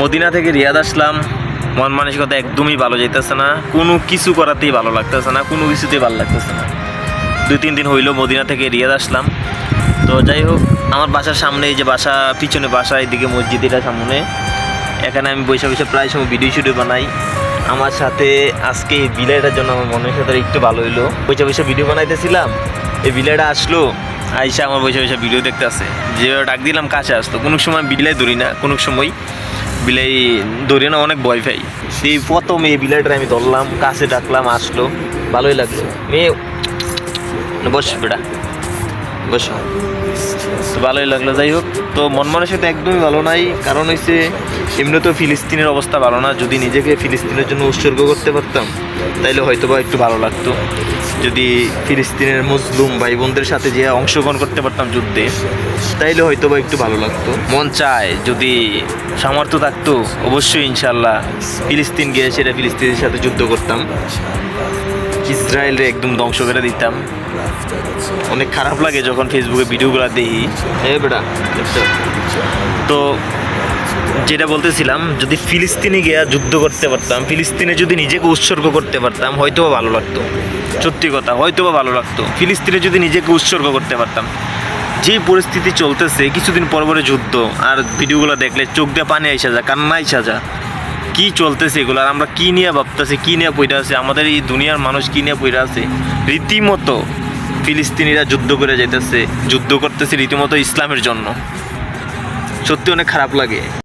Medina থেকে রিয়াদ আসলাম। মন মানসিকতা একদমই ভালো যাইতেছে না। কোনো কিছু করাতেই ভালো লাগতেছে না, কোনো কিছুতেই ভালো লাগতেছে না। দুই, তিন দিন হইল মদিনা থেকে রিয়াদ আসলাম। তো যাই হোক, আমার বাসার সামনে যে বাসা, পিছনে বাসা এদিকে মসজিদ এটা সামনে। এখানে আমি বসে বসে প্রায় সময় ভিডিও শুডিও বানাই। আমার সাথে আজকে এই বিলাইটার জন্য আমার মনের সাথে একটু ভালো হইল। বসে বসে ভিডিও বানাইতেছিলাম। এই বিলাইটা আসলো, আইসা আমার বসে বসে ভিডিও দেখতে আসে যে ডাক দিলাম, কাছে আসতো কোনো সময় বিলাই ধরি না, কোনো সময়। বিলাই ধরি না অনেক ভয় পাই। সেই প্রথম এই বিলাইটা আমি ধরলাম, কাছে ডাকলাম, আসলো। ভালোই লাগল। মেয়ে বস বেটা, বস। ভালোই লাগল, যাই হোক। তো মন মানসিকতা একদমই ভালো নাই। কারণ হচ্ছে এমনি তো ফিলিস্তিনের অবস্থা ভালো না। যদি নিজেকে ফিলিস্তিনের জন্য উৎসর্গ করতে পারতাম, তাইলে হয়তো বা একটু ভালো লাগতো। যদি ফিলিস্তিনের মুসলিম ভাই বোনদের সাথে যে অংশগ্রহণ করতে পারতাম যুদ্ধে, তাইলে হয়তো বা একটু ভালো লাগতো। মন চায়, যদি সামর্থ্য থাকতো, অবশ্যই ইনশাল্লাহ ফিলিস্তিন গিয়ে সেটা ফিলিস্তিনের সাথে যুদ্ধ করতাম। ইসরায়েলরে একদম ধ্বংস করে দিতাম। অনেক খারাপ লাগে যখন ফেসবুকে ভিডিওগুলো দেখি। বেটা তো যেটা বলতেছিলাম যদি ফিলিস্তিনে গিয়া যুদ্ধ করতে পারতাম ফিলিস্তিনে যদি নিজেকে উৎসর্গ করতে পারতাম হয়তো বা ভালো লাগতো। সত্যি কথা হয়তো বা ভালো লাগতো। ফিলিস্তিনে যদি নিজেকে উৎসর্গ করতে পারতাম। যে পরিস্থিতি চলতেছে কিছুদিন পর পরে যুদ্ধ আর ভিডিওগুলো দেখলে চোখ দিয়ে পানি আইসা যা কান্না আইসা যা কি চলতেছে এগুলো আর আমরা কী নিয়ে ভাবতেছি, কী নিয়ে পইরা আছে? আমাদের এই দুনিয়ার মানুষ কী নিয়ে পইরা আছে? রীতিমতো ফিলিস্তিনিরা যুদ্ধ করে যেতেছে যুদ্ধ করতেছে রীতিমতো ইসলামের জন্য। সত্যি অনেক খারাপ লাগে।